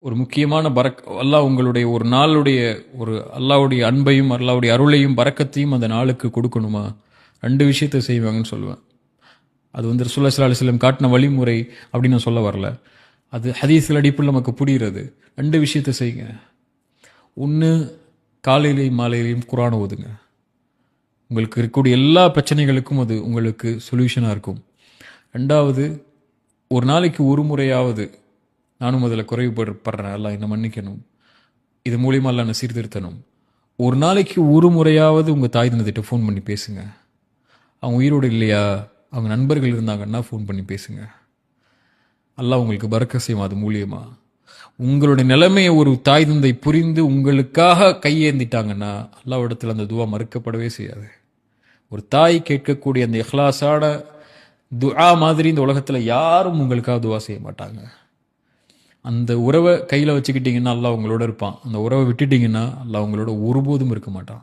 ஒரு முக்கியமான பறக் அல்லாஹ் உங்களுடைய ஒரு நாளுடைய ஒரு அல்லாவுடைய அன்பையும் அல்லாவுடைய அருளையும் பரக்கத்தையும் அந்த நாளுக்கு கொடுக்கணுமா? ரெண்டு விஷயத்தை செய்வாங்கன்னு சொல்லுவேன். அது வந்து ரசூல்லா ஸல்லல்லாஹு காட்டின வழிமுறை அப்படின்னு நான் சொல்ல வரல. அது ஹதீஸ்கள் அடிப்பில் நமக்கு புரிகிறது. ரெண்டு விஷயத்தை செய்யுங்க. ஒன்று காலையிலையும் மாலையிலையும் குரான் ஓதுங்க. உங்களுக்கு இருக்கக்கூடிய எல்லா பிரச்சனைகளுக்கும் அது உங்களுக்கு சொல்யூஷனாக இருக்கும். ரெண்டாவது ஒரு நாளைக்கு ஒரு முறையாவது நானும் அதில் குறைவுபடுறேன் எல்லாம் என்னை மன்னிக்கணும். இது மூலியமாக எல்லாம் நான் சீர்திருத்தணும். ஒரு நாளைக்கு ஒரு முறையாவது உங்கள் தாய் தினத்திட்ட ஃபோன் பண்ணி பேசுங்க. அவங்க உயிரோடு இல்லையா? அவங்க நண்பர்கள் இருந்தாங்கன்னா ஃபோன் பண்ணி பேசுங்க. எல்லாம் உங்களுக்கு பறக்க செய்யும் அது மூலியமாக உங்களுடைய நிலைமையை ஒரு தாய் தந்தை புரிந்து உங்களுக்காக கையேந்திட்டாங்கன்னா இடத்துல அந்த துவா மறுக்கப்படவே செய்யாது. ஒரு தாய் கேட்கக்கூடிய அந்த இஹ்லாஸான துஆ மாதிரி இந்த உலகத்தில் யாரும் உங்களுக்காக துவா செய்ய மாட்டாங்க. அந்த உறவை கையில் வச்சுக்கிட்டிங்கன்னா அல்லா உங்களோட இருப்பான். அந்த உறவை விட்டுட்டிங்கன்னா அல்லா உங்களோட ஒருபோதும் இருக்க மாட்டான்.